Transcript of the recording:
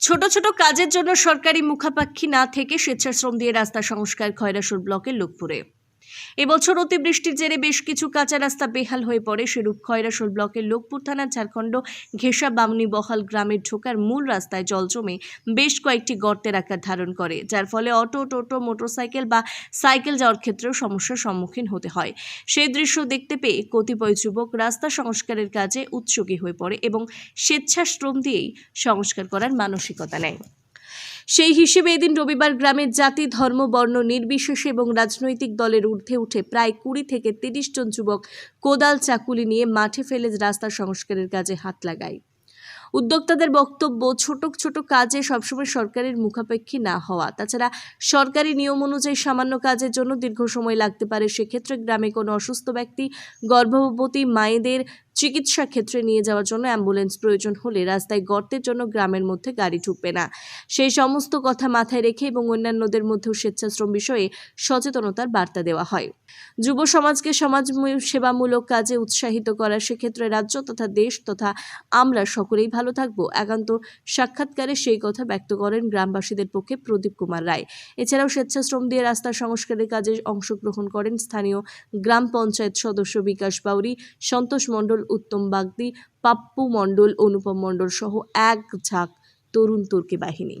ছোট ছোট কাজের জন্য সরকারি মুখাপাক্ষী না থেকে স্বেচ্ছাশ্রম দিয়ে রাস্তা সংস্কার খয়রাসুর ব্লকের লোকপুরে। এবছর অতিবৃষ্টির জেরে বেশ কিছু কাঁচা রাস্তা বেহাল হয়ে পড়ে। সেরূপ খয়রাসোল ব্লকের লোকপুর থানার ঝাড়খণ্ড ঘেষা বামনি বহাল গ্রামের ঢোকার মূল রাস্তায় জল জমে বেশ কয়েকটি গর্তের আকার ধারণ করে, যার ফলে অটো, টোটো, মোটরসাইকেল বা সাইকেল যাওয়ার ক্ষেত্রেও সমস্যার সম্মুখীন হতে হয়। সেই দৃশ্য দেখতে পেয়ে কতিপয় যুবক রাস্তা সংস্কারের কাজে উৎসুকী হয়ে পড়ে এবং স্বেচ্ছাশ্রম দিয়েই সংস্কার করার মানসিকতা নেয়। সেই হিসেবে এদিন রবিবার গ্রামের জাতি, ধর্ম, বর্ণ, নির্বিশেষে এবং রাজনৈতিক দলের ঊর্ধ্বে উঠে প্রায় কুড়ি থেকে তিরিশ জন যুবক কোদাল চাকুলি নিয়ে মাঠে ফেলে রাস্তা সংস্কারের কাজে হাত লাগায়। উদ্যোক্তাদের বক্তব্য, ছোট ছোট কাজে সবসময় সরকারের মুখাপেক্ষী না হওয়া। তাছাড়া সরকারি নিয়ম অনুযায়ী সামান্য কাজের জন্য দীর্ঘ সময় লাগতে পারে। সেক্ষেত্রে গ্রামে কোনো অসুস্থ ব্যক্তি, গর্ভবতী মায়েদের চিকিৎসা ক্ষেত্রে নিয়ে যাওয়ার জন্য অ্যাম্বুলেন্স প্রয়োজন হলে রাস্তায় গর্তের জন্য গ্রামের মধ্যে গাড়ি ঢুকবে না। সেই সমস্ত কথা মাথায় রেখে এবং অন্যান্যদের মধ্যেও স্বেচ্ছাশ্রম বিষয়ে সচেতনতার বার্তা দেওয়া হয়। যুব সমাজকে সমাজ সেবামূলক কাজে উৎসাহিত করা সেক্ষেত্রে রাজ্য তথা দেশ তথা আমরা সকলেই ভালো থাকব, একান্ত সাক্ষাৎকারে সেই কথা ব্যক্ত করেন গ্রামবাসীদের পক্ষে প্রদীপ কুমার রায়। এছাড়াও স্বেচ্ছাশ্রম দিয়ে রাস্তা সংস্কারের কাজে অংশগ্রহণ করেন স্থানীয় গ্রাম পঞ্চায়েত সদস্য বিকাশ বাউরি, সন্তোষ মণ্ডল উত্তম বাগদি পাপ্পু মণ্ডল অনুপম মণ্ডল সহ এক ঝাঁক তরুণ তুর্কি বাহিনী।